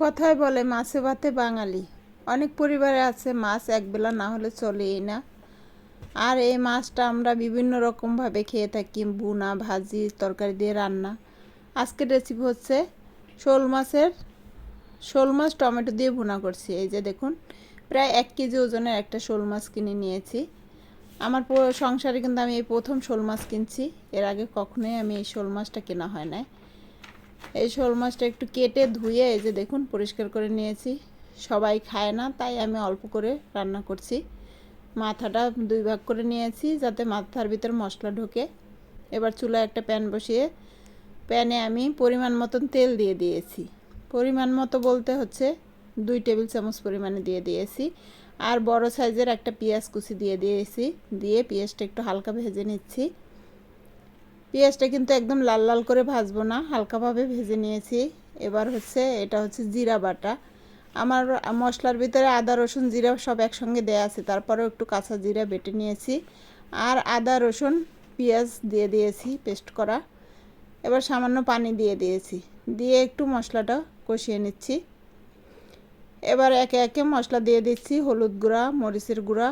কথায় বলে, মাছে ভাতে বাঙালি। অনেক পরিবারে আছে, মাছ একবেলা না হলে চলেই না। আর এই মাছটা আমরা বিভিন্ন রকমভাবে খেয়ে থাকি বুনা ভাজি, তরকারি দিয়ে রান্না। আজকের রেসিপি হচ্ছে শোল মাছের, শোল মাছ টমেটো দিয়ে ভুনা করছি। এই যে দেখুন, প্রায় এক কেজি ওজনের একটা শোল মাছ কিনে নিয়েছি। আমার সংসারে কিন্তু আমি এই প্রথম শোল মাছ কিনছি। এর আগে কখনোই আমি এই শোল মাছটা কেনা হয় না এই শোল মাছটা একটু কেটে ধুয়ে এই যে দেখুন, পরিষ্কার করে নিয়েছি। সবাই খায় না, তাই আমি অল্প করে রান্না করছি। মাথাটা দুই ভাগ করে নিয়েছি যাতে মাথার ভিতর মশলা ঢোকে। এবার চুলায় একটা প্যান বসিয়ে প্যানে আমি পরিমাণ মতন তেল দিয়ে দিয়েছি। পরিমাণ মতো বলতে হচ্ছে দুই টেবিল চামচ পরিমাণে দিয়ে দিয়েছি। আর বড় সাইজের একটা পেঁয়াজ কুচি দিয়ে দিয়েছি, দিয়ে পেঁয়াজটা একটু হালকা ভেজে নিচ্ছি। পেঁয়াজটা কিন্তু একদম লাল লাল করে ভাজবো না, হালকাভাবে ভেজে নিয়েছি। এবার হচ্ছে এটা হচ্ছে জিরা বাটা। আমার মশলার ভিতরে আদা, রসুন, জিরা সব একসঙ্গে দেয়া আছে, তারপরেও একটু কাঁচা জিরা বেটে নিয়েছি। আর আদা, রসুন, পেঁয়াজ দিয়ে দিয়েছি পেস্ট করা। এবার সামান্য পানি দিয়ে দিয়েছি, দিয়ে একটু মশলাটা কষিয়ে নিচ্ছি। এবার একে একে মশলা দিয়ে দিচ্ছি, হলুদ গুঁড়া, মরিচের গুঁড়া,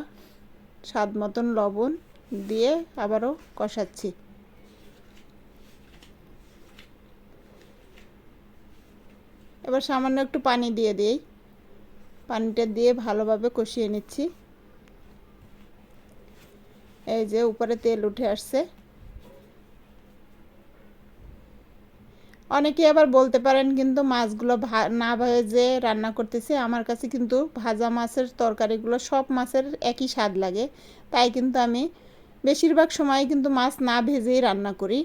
স্বাদ মতন লবণ দিয়ে আবারও কষাচ্ছি। এবার সামান্য একটু পানি দিয়ে দিই। পানিটা দিয়ে ভালোভাবে কষিয়ে নিচ্ছি। এই যে উপরে তেল উঠে আসছে। অনেকে আবার বলতে পারেন কিন্তু মাছগুলো না ভেজে রান্না করতেছে। আমার কাছে কিন্তু ভাজা মাছের তরকারিগুলো সব মাছের একই স্বাদ লাগে। তাই কিন্তু আমি বেশিরভাগ সময় কিন্তু মাছ না ভেজেই রান্না করি।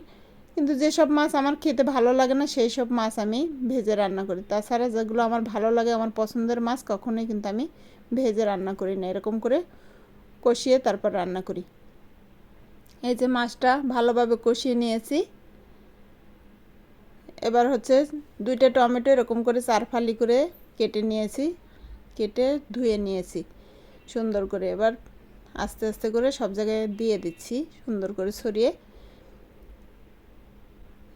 কিন্তু যেসব মাছ আমার খেতে ভালো লাগে না সেই সব মাছ আমি ভেজে রান্না করি। তাছাড়া যেগুলো আমার ভালো লাগে, আমার পছন্দের মাছ কখনোই কিন্তু আমি ভেজে রান্না করি না। এরকম করে কষিয়ে তারপর রান্না করি। এই যে মাছটা ভালোভাবে কষিয়ে নিয়েছি। এবার হচ্ছে দুইটা টমেটো এরকম করে চার ফালি করে কেটে নিয়েছি, কেটে ধুয়ে নিয়েছি। সুন্দর করে এবার আস্তে আস্তে করে সব জায়গায় দিয়ে দিচ্ছি, সুন্দর করে ছড়িয়ে।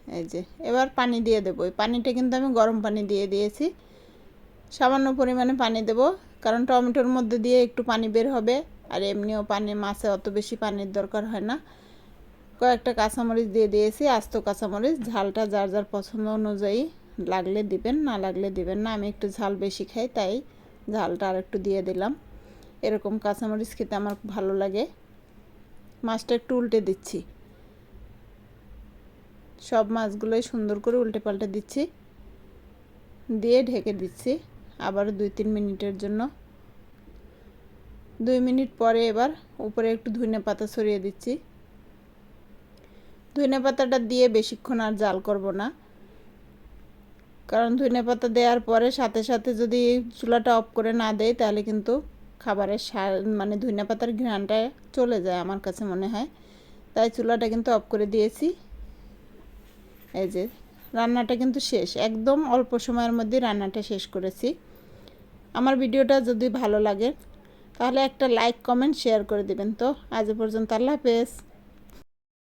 এই যে, এবার পানি দিয়ে দেবো। এই পানিটা কিন্তু আমি গরম পানি দিয়ে দিয়েছি। সামান্য পরিমাণে পানি দেব, কারণ টমেটোর মধ্যে দিয়ে একটু পানি বের হবে, আর এমনিও পানি মাছে অত বেশি পানির দরকার হয় না। কয়েকটা কাঁচামরিচ দিয়ে দিয়েছি, আস্ত কাঁচামরিচ। ঝালটা যার যার পছন্দ অনুযায়ী লাগলে দিবেন, না লাগলে দিবেন না। আমি একটু ঝাল বেশি খাই, তাই ঝালটা আর একটু দিয়ে দিলাম। এরকম কাঁচামরিচ খেতে আমার ভালো লাগে। মাছটা একটু উল্টে দিচ্ছি। সব মাছগুলোই সুন্দর করে উল্টে পাল্টে দিচ্ছি। দিয়ে ঢেকে দিচ্ছি আবার দুই তিন মিনিটের জন্য। দুই মিনিট পরে এবার উপরে একটু ধনে পাতা ছড়িয়ে দিচ্ছি। ধনে পাতাটা দিয়ে বেশিক্ষণ আর জাল করব না। কারণ ধনে পাতা দেওয়ার পরে সাথে সাথে যদি চুলাটা অফ করে না দেয় তাহলে কিন্তু খাবারের সার মানে ধনে পাতার ঘ্রাণটা চলে যায় আমার কাছে মনে হয়। তাই চুলাটা কিন্তু অফ করে দিয়েছি। এই যে, রান্নাটা কিন্তু শেষ। একদম অল্প সময়ের মধ্যে রান্নাটা শেষ করেছি। আমার ভিডিওটা যদি ভালো লাগে, তাহলে একটা লাইক, কমেন্ট, শেয়ার করে দেবেন তো। আজ পর্যন্ত আল্লাহ হাফেজ।